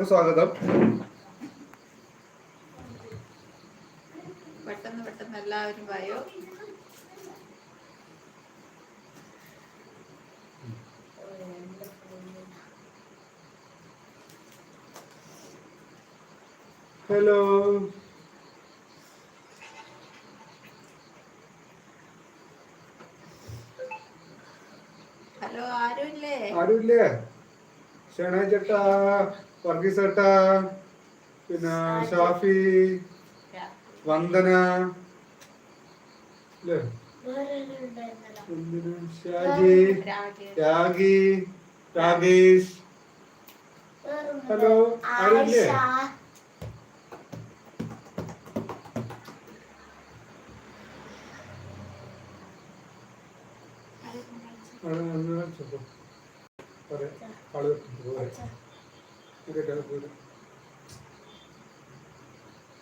സ്വാഗതം. പെട്ടെന്ന് പെട്ടെന്ന് എല്ലാവരും പറയോ ഹലോ. ഹലോ ആരുമില്ലേ? ആരുമില്ലേ? ഷണേ ചേട്ടാ. വർഗീസ് പിന്നെ ഷാഫി വന്ദന ഷാജി. രാഗി. രാഗേഷ്. ഹലോ ആരുമില്ലേ? ആ, ഒന്ന് വെച്ചോ. പറയാം. ആൾ.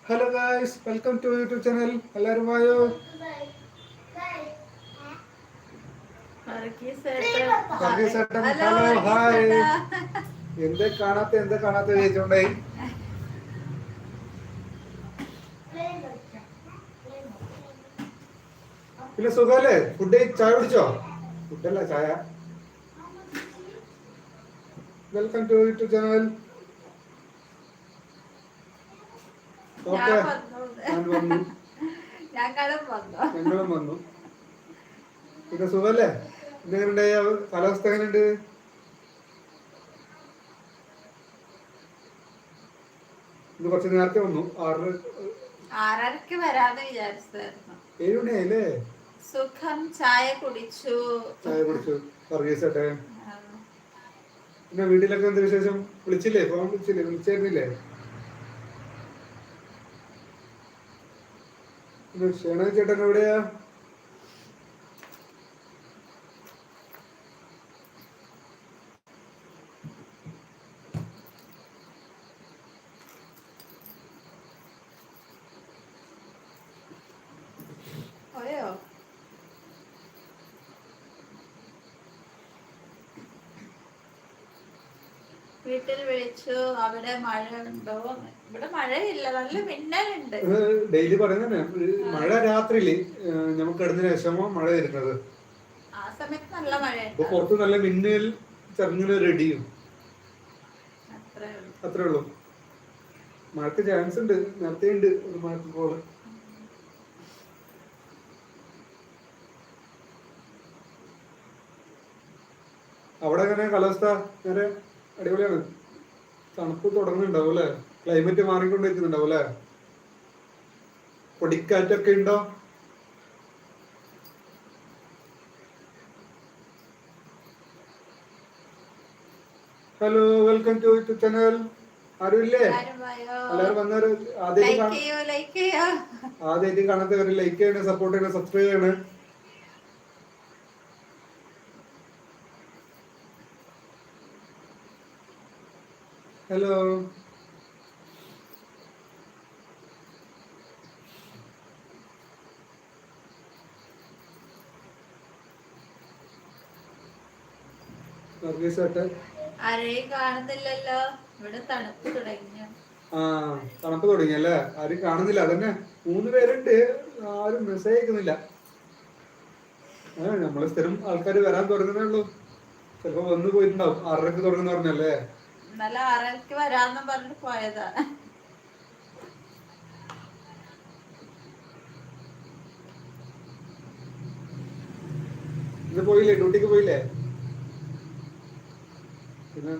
Hello guys welcome to YouTube channel എല്ലാവരും വായോ. Hello, hi. എന്തേ കാണാത്ത എന്തേ കാണാത്ത ചോദിച്ചോണ്ടായി പിന്നെ സുഖമല്ലേ ഫുഡ് ചായ കുടിച്ചോ? ഫുഡല്ല ചായ. Welcome to YouTube channel okay. വന്നു. ഞങ്ങളും വന്നു? പിന്നെ സുഖല്ലേ? എന്തെങ്കിലും കാലാവസ്ഥ എങ്ങനെയുണ്ട് ഇന്ന് കുറച്ച് നേരത്തെ വന്നു. ആറ് ആറരക്ക് വരാന്ന് വിചാരിച്ചതായിരുന്നു. ഏഴ് മണിയായില്ലേ സുഖം. ചായ കുടിച്ചു. ചായ കുടിച്ചു. ആ, പിന്നെ വീട്ടിലൊക്കെ എന്താ വിശേഷം? വിളിച്ചില്ലേ? ഫോൺ വിളിച്ചില്ലേ? വിളിച്ചായിരുന്നില്ലേ? പിന്നെ ഷേണ ചേട്ടൻ എവിടെയാ പോയോ വീട്ടിൽ വിളിച്ചു അവിടെ മഴ ഉണ്ടോ ഇവിടെ മഴയില്ല നല്ല മിന്നലുണ്ട്. ഡെയിലി പറയുന്നതന്നെ. മഴ രാത്രി നമുക്ക് കിടന്നതിന് ശേഷമോ മഴ വരുന്നത്? ആ സമയത്ത് നല്ല മഴയുണ്ട്. പുറത്ത് നല്ല മിന്നൽ ചെറുങ്ങനെ റെഡിയും അത്രേ ഉള്ളൂ. അത്രേ ഉള്ളൂ. മഴക്ക് ചാൻസ് ഉണ്ട് നേരത്തെ ഉണ്ട് ഒരു മഴക്ക് പോലെ. അവിടെ എങ്ങനെ കാലാവസ്ഥ? നേരെ അടിപൊളിയാണ്. തണുപ്പ് തുടങ്ങുന്നുണ്ടാവും അല്ലേ? ക്ലൈമറ്റ് മാറിക്കൊണ്ടിരിക്കുന്നുണ്ടാവും അല്ലേ? പൊടിക്കാറ്റൊക്കെ ഉണ്ടോ? Hello welcome to YouTube channel ആരുമില്ലേ? എല്ലാവരും വന്നവര് ആദ്യമായിട്ട് ആദ്യമായിട്ട് കാണാത്തവര് ലൈക്ക് ചെയ്യണേ സപ്പോർട്ട് ചെയ്യണേ സബ്സ്ക്രൈബ് ചെയ്യണേ. ഹലോ തുടങ്ങി ആ തണുപ്പ് തുടങ്ങിയല്ലേ ആരും കാണുന്നില്ല. അതന്നെ മൂന്ന് പേരുണ്ട്. ആരും മെസ്സേജ് അയക്കുന്നില്ല. നമ്മൾ സ്ഥിരം ആൾക്കാർ വരാൻ തുടങ്ങുന്നേ ഉള്ളൂ. ചിലപ്പോ വന്നു പോയിട്ടുണ്ടാവും. ആറരക്ക് തുടങ്ങുന്ന പറഞ്ഞല്ലേ? ഇന്നലെ ആറരക്ക് വരാന്നും പറഞ്ഞിട്ട് പോയതാ. ഇന്ന് പോയില്ലേ? ഡ്യൂട്ടിക്ക് പോയില്ലേ? പിന്നെ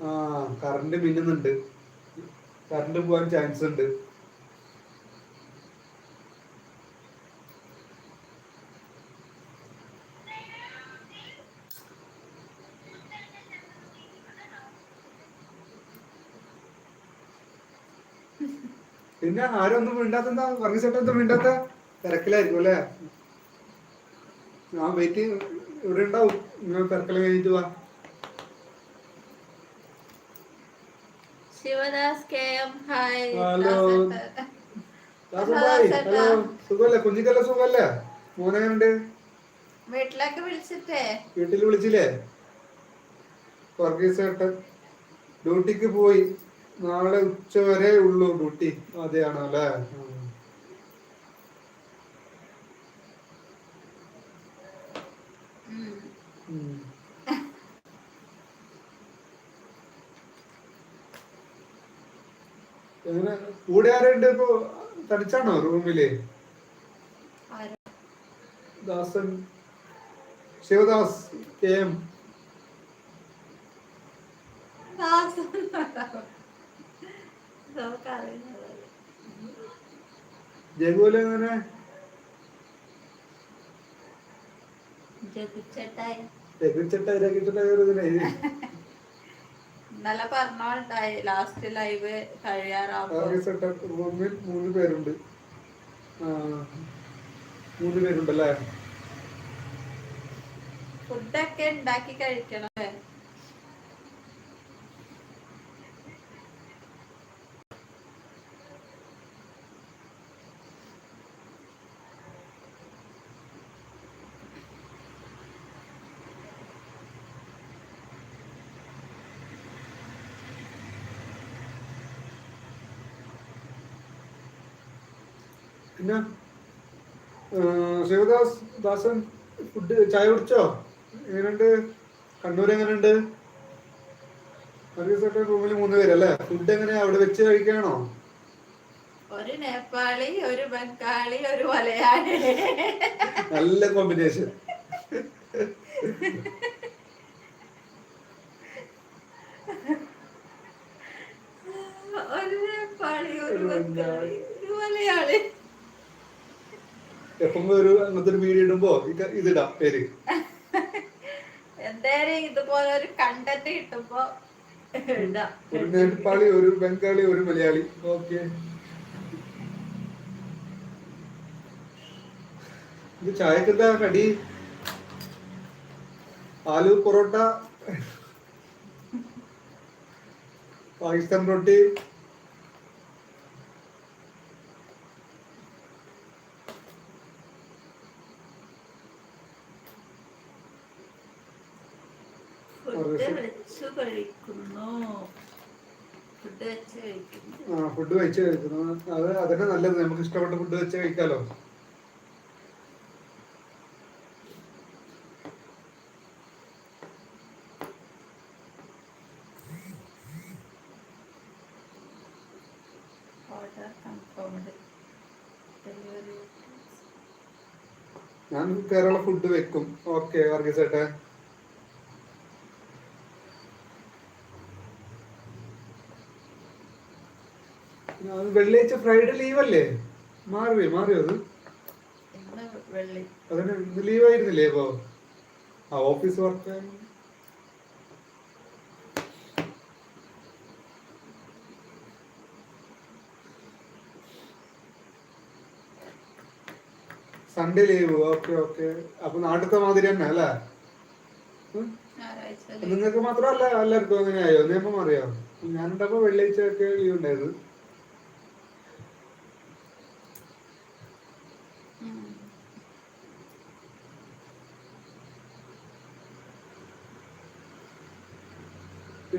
ആ കറണ്ട് മിന്നുന്നുണ്ട്. കറണ്ട് പോവാൻ ചാൻസ് ഉണ്ട്. പിന്നെ ആരും ഒന്നും മിണ്ടാത്തെന്താ ചേട്ടൻ മിണ്ടാത്ത? തിരക്കിലായിരിക്കും അല്ലേ? ആ വെയിറ്റ് ഇവിടെ ഉണ്ടാവും. നിങ്ങൾ തിരക്കിൽ കഴിഞ്ഞിട്ട് വാ. Sivadas K M hi. Hello. ദാസേട്ടൻ. ദാസൻ ഭായ്, ഹലോ. സുഖല്ലേ കുഞ്ഞിക്കല്ല സുഖല്ലേ മോനെ ഉണ്ട് വീട്ടിലേക്ക് വിളിച്ചിട്ടേ. വീട്ടിൽ വിളിച്ചില്ലേ? ചേട്ടൻ ഡ്യൂട്ടിക്ക് പോയി. നാളെ ഉച്ച വരെ ഉള്ളൂ ഡ്യൂട്ടി. അതെയാണോ അല്ലേ. എങ്ങനെ? കൂടെ ആരുണ്ട് ഇപ്പൊ? തടിച്ചാണോ റൂമിൽ? ദാസൻ. Sivadas K M. ദാസൻ. നമുക്കറിയുന്നതല്ലേ. ജഗുല എങ്ങനെ? ഇന്നലെ പറഞ്ഞോണ്ടായി ലാസ്റ്റ് ലൈവ് റൂമിൽ മൂന്ന് പേരുണ്ട്. മൂന്ന് പേരുണ്ടല്ലേ? ഫുഡൊക്കെ ഉണ്ടാക്കി കഴിക്കണം. ശിവദാസ് ദാസൻ ഫുഡ് ചായ കുടിച്ചോ? എങ്ങനെയുണ്ട്? കണ്ണൂർ എങ്ങനെയുണ്ട്? സർവീസ് റൂമിൽ മൂന്ന് പേരല്ലേ? ഫുഡ് എങ്ങനെയാ? അവിടെ വെച്ച് കഴിക്കാണോ? ഒരു നേപ്പാളി ഒരു ബംഗാളി ഒരു മലയാളി. നല്ല കോമ്പിനേഷൻ ഒരു നേപ്പാളി ഒരു ഒരു ബംഗാളി. ഒരു മലയാളി. എപ്പം ഒരു അങ്ങനത്തെ ഒരു വീഡിയോ ഇടുമ്പോ ഇത് ഇതിടാം പേര്. എന്തായാലും ഇതുപോലെ ഒരു കണ്ടന്റ് കിട്ടുമ്പോ. ഒരു നേപ്പാളി ഒരു ബംഗാളി ഒരു മലയാളി. ഓക്കെ. ഇത് ചായക്ക് എന്താ കടി? ആലു പൊറോട്ട പാകിസ്ഥാൻ റൊട്ടി ഫുഡ് വെച്ചു കഴിക്കുന്നു ഫുഡ് വെച്ച് കഴിക്കുന്നു ആ ഫുഡ് കഴിക്കുന്നു. അത് അതന്നെ നല്ലത്. നമുക്ക് ഇഷ്ടപ്പെട്ട ഫുഡ് വെച്ച് കഴിക്കാലോ. ഞാൻ കേരള ഫുഡ് വെക്കും. ഓക്കെ വർഗീസ് ചേട്ടാ അത് വെള്ളിയാഴ്ച ഫ്രൈഡേ ലീവ് അല്ലേ? മാറിയോ മാറിയോ അത്? അതിന് ഇന്ന് ലീവ് ആയിരുന്നില്ലേ ഇപ്പോ ആ office work Sunday leave okay okay അപ്പൊ നാട്ടിലത്തെ മാതിരി തന്നെ അല്ലേ? നിങ്ങൾക്ക് മാത്രമല്ല എല്ലാവർക്കും അങ്ങനെയായോ? നിയമം അറിയാം? ഞാനുണ്ടപ്പോ വെള്ളിയാഴ്ച ഒക്കെ ലീവ് ഉണ്ടായത്.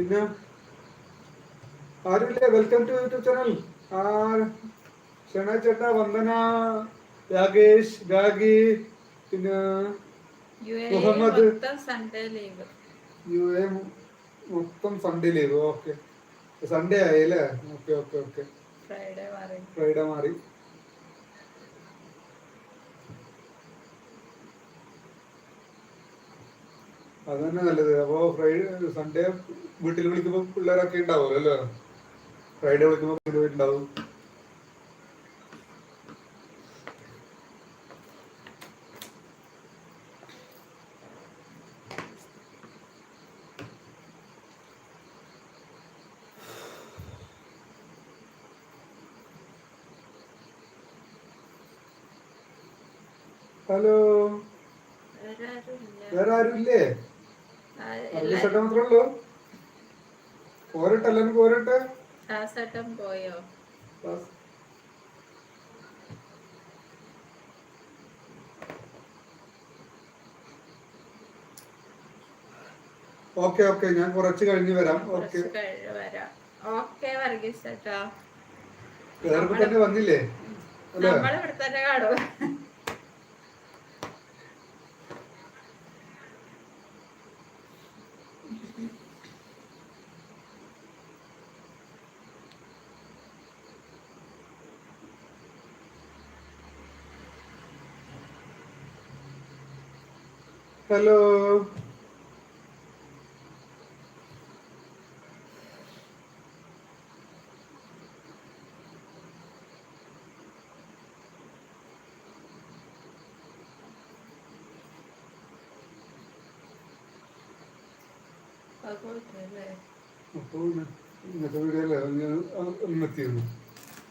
പിന്നെ ആരുമില്ലേ? വെൽക്കം ടു യൂട്യൂബ് ചാനൽ ആർ ക്ഷണ ചേട്ടാ വന്ദന രാകേഷ് ഗാഗി പിന്നെ മുഹമ്മദ്. യു എ മൊത്തം സൺഡേ ലീവ് ഓക്കെ സൺഡേ ആയി അല്ലേ ഓക്കെ ഓക്കെ ഓക്കെ ഫ്രൈഡേ മാറി. അത് തന്നെ നല്ലത്. അപ്പോ ഫ്രൈഡേ സൺഡേ വീട്ടിൽ വിളിക്കുമ്പോ പിള്ളേരൊക്കെ ഉണ്ടാവുമല്ലോ അല്ലേ? ഫ്രൈഡേ വിളിക്കുമ്പോ വീട് വീട്ടുണ്ടാവും ഹലോ. വേറെ ആരും ഇല്ലേ പോയോ? ഓക്കെ ഓക്കെ ഞാൻ കുറച്ച് കഴിഞ്ഞ് വരാം. ഓക്കെ ഓക്കെ വർഗീസ് ചേട്ടാ. വന്നില്ലേ? നമ്മളിവിടെ തന്നെ കാണും. ഹലോ. അപ്പോൾ ഇന്നത്തെ അല്ലേ ഞാൻ എത്തിയിരുന്നു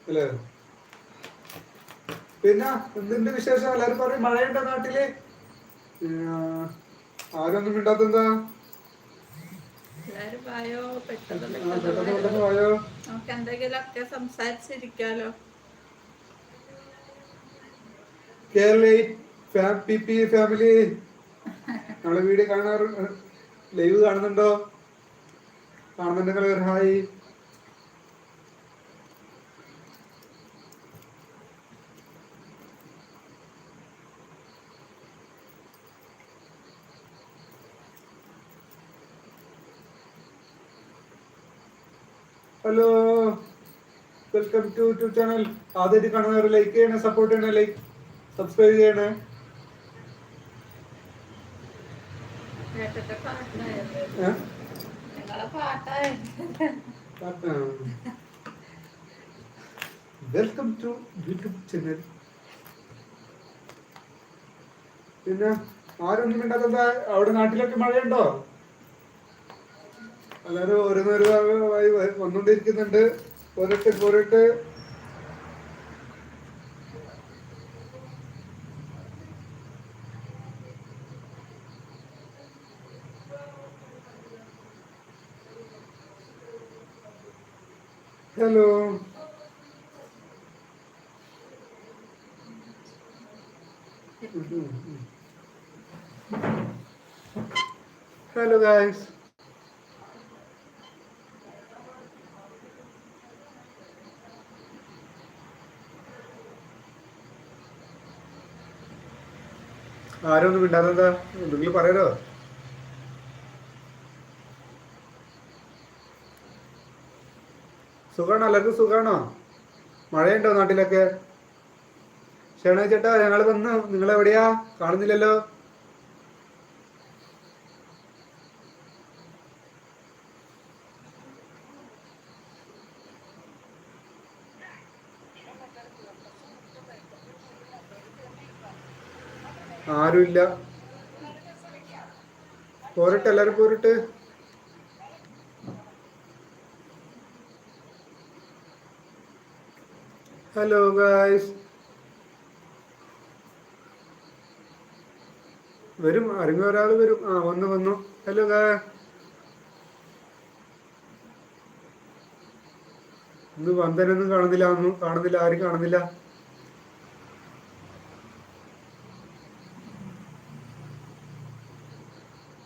അല്ലേ? പിന്നെ എന്തിന്റെ വിശേഷം? എല്ലാരും പറയും. മഴയുണ്ടോ നാട്ടിൽ? ആരൊന്നും മിണ്ടാത്തെന്താ? വായോ പെട്ടെന്ന് സംസാരിച്ചിരിക്കാലോ. Kerala P P family. നമ്മളെ വീഡിയോ കാണാറ് ലൈവ് കാണുന്നുണ്ടോ? കാണുന്നുണ്ടെങ്കിൽ hi. Hello. Welcome to YouTube channel ആദ്യമായിട്ട് കാണുന്നവർ ലൈക്ക് ചെയ്യണേ സപ്പോർട്ട് ചെയ്യണേ ലൈക്ക് സബ്സ്ക്രൈബ് ചെയ്യണേ. വെൽക്കം ടു യൂട്യൂബ് ചാനൽ പിന്നെ ആരൊന്നും മിണ്ടാത്ത അവിടെ നാട്ടിലൊക്കെ മഴയുണ്ടോ? എല്ലാവരും ഓരോന്നോരോന്നായി വന്നുകൊണ്ടിരിക്കുന്നുണ്ട് പോരട്ട് പോരട്ട്. ഹലോ. Hello guys. ആരൊന്നും മിണ്ടാതെന്താ? എന്തെങ്കിലും പറയാലോ സുഖാണോ? എല്ലാവർക്കും സുഖാണോ? മഴയുണ്ടോ നാട്ടിലൊക്കെ? ഷേണ ചേട്ടാ ഞങ്ങൾ വന്ന് നിങ്ങൾ എവിടെയാ കാണുന്നില്ലല്ലോ. ആരുമില്ല. പോരട്ടെ എല്ലാരും പോരട്ടെ. ഹലോ ഗായ്സ് വരും അറിഞ്ഞ ഒരാൾ വരും. ആ വന്നു വന്നു. ഹലോ ഗാ ഇന്ന് വന്ദനൊന്നും കാണുന്നില്ല ഒന്നും കാണുന്നില്ല ആരും കാണുന്നില്ല.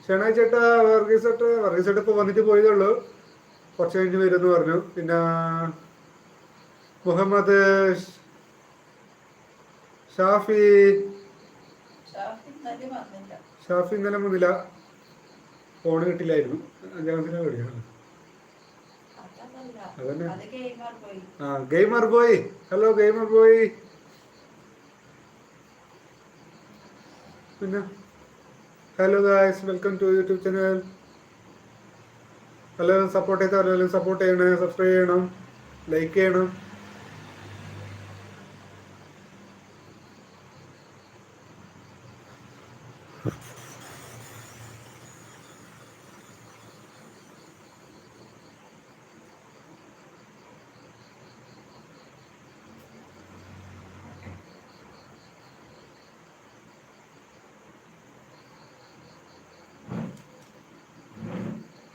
ഷെണായി ചേട്ടാ വർഗീസ് ചേട്ടാ വർഗീസ് ചേട്ടാ ഇപ്പൊ വന്നിട്ട് പോയതേ ഉള്ളൂ കുറച്ച് കഴിഞ്ഞ് വരുമെന്ന് പറഞ്ഞു. പിന്നെ മുഹമ്മദ് ഷാഫി ഷാഫി ഇന്നലെ മുതല ഫോൺ കിട്ടില്ലായിരുന്നു. അഞ്ചാം ക്ലാസ്സിലാണ് അതന്നെ. ആ gamer boy hello gamer boy പിന്നെ hello guys welcome to YouTube channel എല്ലാവരും സപ്പോർട്ട് ചെയ്ത എല്ലാവരും സപ്പോർട്ട് ചെയ്യണം സബ്സ്ക്രൈബ് ചെയ്യണം ലൈക്ക് ചെയ്യണം.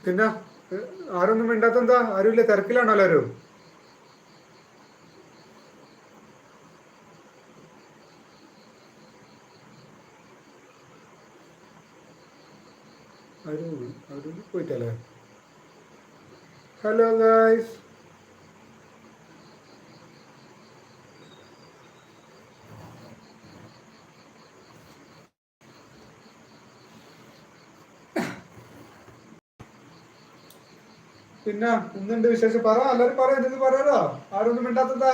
പിന്നെ ആരൊന്നും ആരും ആരുമില്ല തിരക്കിലാണോ എല്ലാവരും ആരും. അവർ പോയിട്ടല്ലേ? ഹലോ ഗായ്സ് പിന്നെ ഇന്നുണ്ട് വിശേഷം? പറ എല്ലാരും പറ ഇതെന്ന് പറയാലോ ആരൊന്നും മിണ്ടാത്തതാ?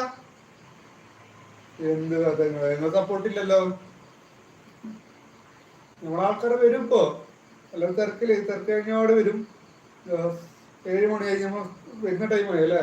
എന്ത് കഥ? നിങ്ങൾ സപ്പോർട്ടില്ലല്ലോ നമ്മളാൾക്കാരെ വരും ഇപ്പോ. എല്ലാവരും തിരക്കിൽ തിരക്ക് കഴിഞ്ഞോട് വരും. ഏഴ് മണി കഴിഞ്ഞപ്പോ വരുന്ന ടൈമായി അല്ലേ?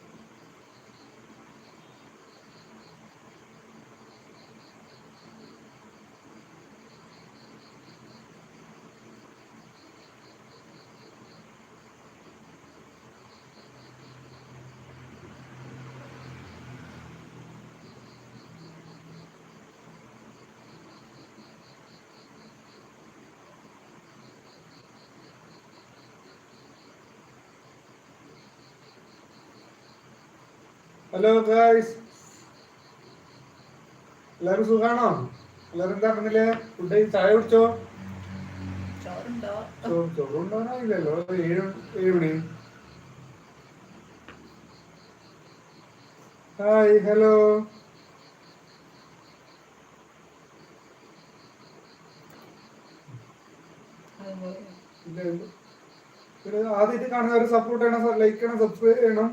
ഹലോ ഗായ്സ് എല്ലാവരും സുഖാണോ? എല്ലാവരും എന്താ പറഞ്ഞില്ലേ ഫുഡ് ചായ കുടിച്ചോ? ചോറുണ്ടോ? ഏഴ് ഏഴ് മണി. ഹായ് ഹലോ ആദ്യമായിട്ട് കാണുന്നവർ സപ്പോർട്ട് ചെയ്യണം ലൈക്ക് ചെയ്യണം സബ്സ്ക്രൈബ് ചെയ്യണം.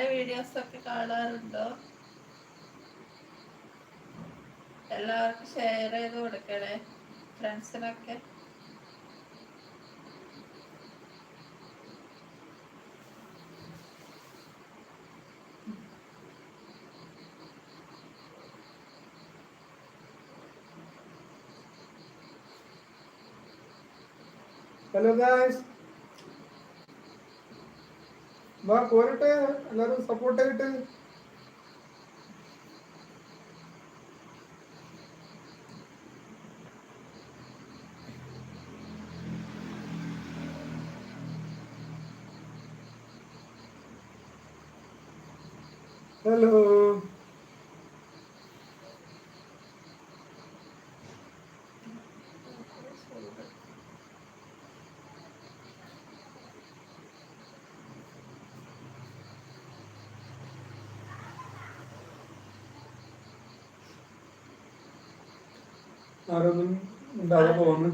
നേരെ വീഡിയോസ് ഒക്കെ കാണാറുണ്ടോ? എല്ലാവർക്കും ഷെയർ ചെയ്ത് കൊടുക്കണേ ഫ്രണ്ട്സിനൊക്കെ ഹലോ ഗായ്സ് വാ പോരട്ടെ എല്ലാരും സപ്പോർട്ട് ചെയ്തിട്ട് ഹലോ ആരൊന്നും ഉണ്ടാകാതെ പോകുന്നു.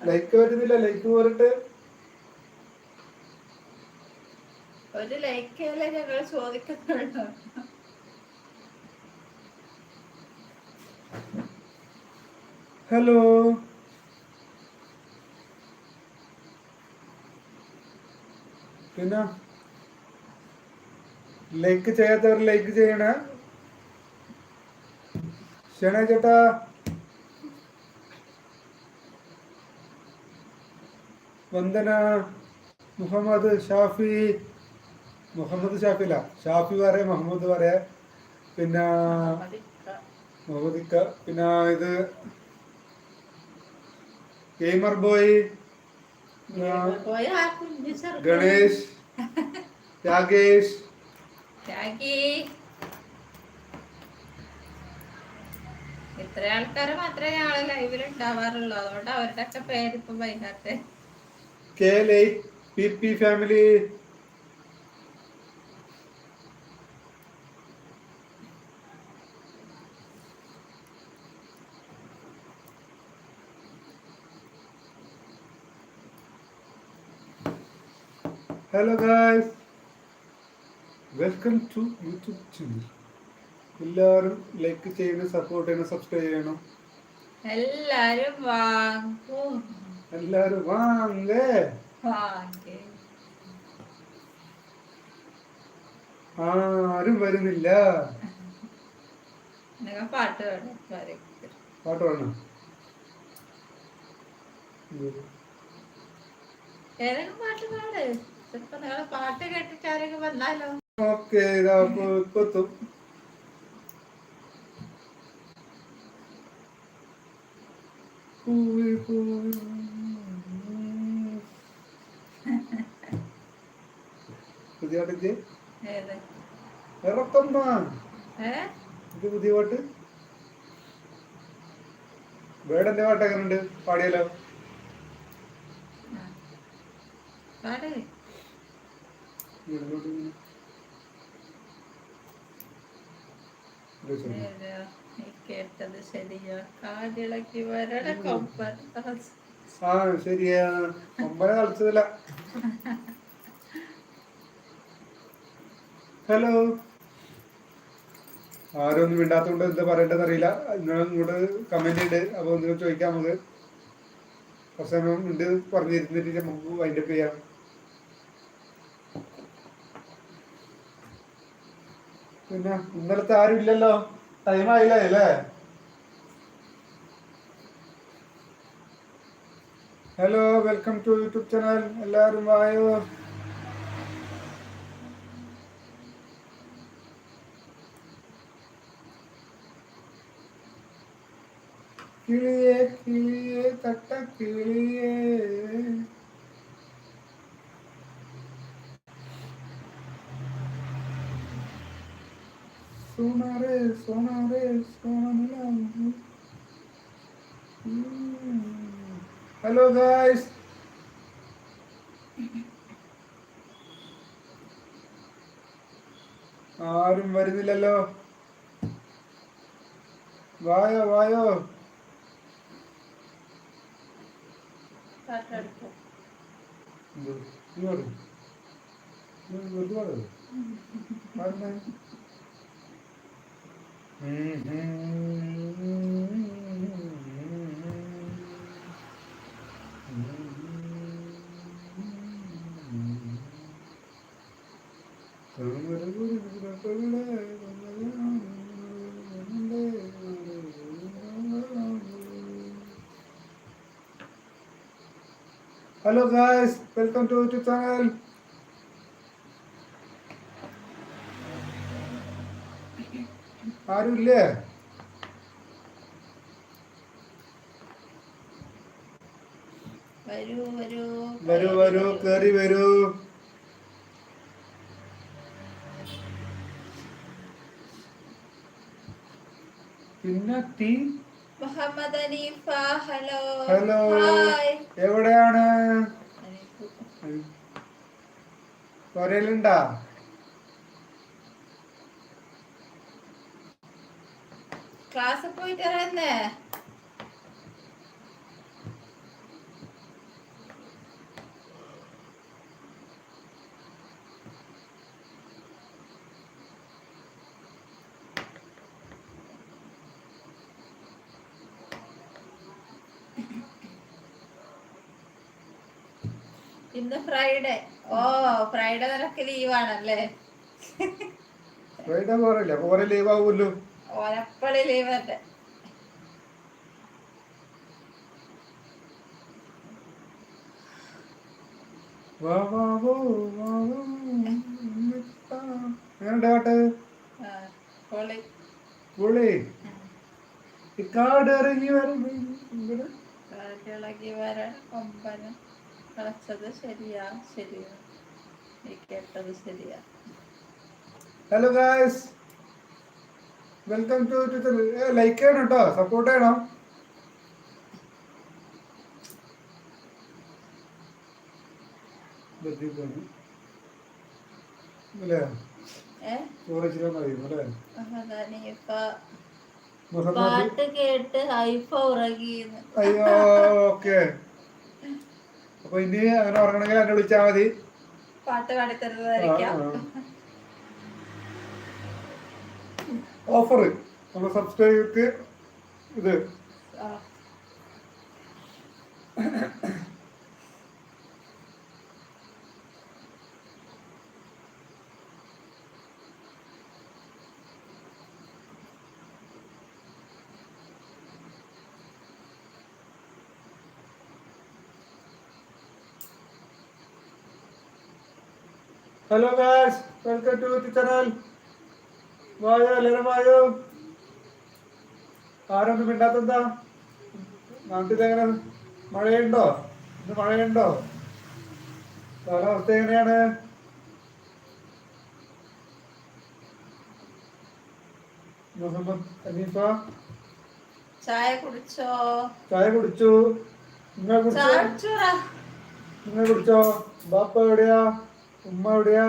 ലൈക്ക് വരുന്നില്ല ലൈക്ക് പോരട്ടെ ഒരു ലൈക്ക് ഞങ്ങൾ ചോദിക്കുന്നുണ്ടോ? ഹലോ പിന്നെ? ലൈക്ക് ചെയ്യാത്തവർ ലൈക്ക് ചെയ്യണേ. ക്ഷണ ചേട്ടാ. വന്ദന മുഹമ്മദ് ഷാഫി മുഹമ്മദ് ഷാഫി അല്ല ഷാഫി പറയാ മുഹമ്മദ് പറയാ പിന്നെ. മുഹമ്മദ് ഇക്ക പിന്നെ ഇത് ഗെയിമർ ബോയ്. ഗണേഷ് രാകേഷ്. ഇത്ര ആൾക്കാർ മാത്രമേ ഞങ്ങളെ ലൈവിൽ ഉണ്ടാവാറുള്ളൂ അതുകൊണ്ട് അവരുടെ ഒക്കെ പേരിപ്പം വൈകാത്തെ K light P P family hello guys welcome to YouTube channel എല്ലാവരും ലൈക്ക് ചെയ്യണം സപ്പോർട്ട് ചെയ്യണം സബ്സ്ക്രൈബ് ചെയ്യണം. എല്ലാവരും വാങ്ങും എല്ലാവരും വാങ്ങേ. ആരും വരുന്നില്ല. പാട്ട് പാടും പാട്ട് പാടണം? പാട്ട് പാട്. ചിലപ്പോ നിങ്ങളെ പാട്ട് കേട്ടിട്ട് ആരെങ്കിലും വന്നാലോ? ഓക്കെ പൂവി പൂവി പുതിയ പാട്ട് ഇത് പുതിയ പാട്ട്? വേടന്റെ പാട്ട് എങ്ങനെയുണ്ട് പാടിയല്ലോ കേട്ടത് ശരിയാ. ആ ശരിയാ. ഒമ്പനെ കളിച്ചതില്ല. ഹലോ. ആരും ഒന്നും വിടാത്തോണ്ട് എന്താ പറയേണ്ടത് അറിയില്ല. നിങ്ങൾ ഇങ്ങോട്ട് കമന്റ് ഉണ്ട് അപ്പൊ നിങ്ങൾ ചോദിക്കാം നമുക്ക്. കുറച്ച് സമയം ഉണ്ട് പറഞ്ഞിരുന്നിട്ട് നമുക്ക് വൈൻഡ് അപ്പ് ചെയ്യാം. പിന്നെ ഇന്നലത്തെ ആരും ഇല്ലല്ലോ. ടൈം ആയില്ലേ അല്ലേ? Hello welcome to YouTube channel എല്ലാവരും വായോ? കിളിയേ കിളിയേ തട്ട കിളിയേ സോണാറേ സോണാറേ സോണമിലാ ഹലോ ഗായ്സ് ആരും വരുന്നില്ലല്ലോ വായോ വായോ പാട്ടെടുക്കും എന്ത്? നീ പാട്. നീ വെറുതെ പാട്. പാടുന്നെ. ഉം hello guys welcome to YouTube channel ആരുമില്ലേ വരൂ വരൂ വരൂ വരൂ കേറി വരൂ പിന്നെ T Muhammad Aneefa hello. Hello. Hi. എവിടെയാണ്? അനീഫ്. ക്ലാസ് പോയിട്ട് ഇറങ്ങുന്നേ ഇന്ന് ഫ്രൈഡേ ഓ ഫ്രൈഡേ നിനക്ക് ലീവാണല്ലേ ഫ്രൈഡേ പോരല്ലേ? പോരെ ലീവ് ആവുമല്ലോ ഓരപ്പളി ലീവ് അല്ലേ? കാട് ഇറങ്ങി വരണം കൊമ്പനും. കളിച്ചത് ശരിയാ ശരിയാ. നീ കേട്ടത് ശരിയാ. Hello guys welcome to like ചെയ്യണം കേട്ടോ സപ്പോർട്ട് ചെയ്യണം. അല്ലേ? പാട്ട് കേട്ട് ഹൈഫ ഉറങ്ങിയെന്ന് അയ്യോ ഓക്കെ. അപ്പൊ ഇനി അങ്ങനെ ഉറങ്ങണമെങ്കിൽ എന്നെ വിളിച്ചാൽ മതി. പാട്ട് പാടിത്തരുന്നതായിരിക്കാം. ഓഫർ നമ്മുടെ സബ്സ്ക്രൈബർക്ക് ഇത് ആ. Hello guys welcome to channel വായോ എല്ലാവരും വായോ? ആരൊന്നും മിണ്ടാത്തെന്താ? നാട്ടിലെങ്ങനെ മഴയുണ്ടോ? ഇന്ന് മഴയുണ്ടോ? കാലാവസ്ഥ എങ്ങനെയാണ്? മുഹമ്മദ് അനീഫ? ചായ കുടിച്ചോ? ചായ കുടിച്ചു. നിങ്ങൾ കുടിച്ചോ? നിങ്ങൾ കുടിച്ചോ? ബാപ്പ എവിടെയാ? ഉമ്മ എവിടെയാ?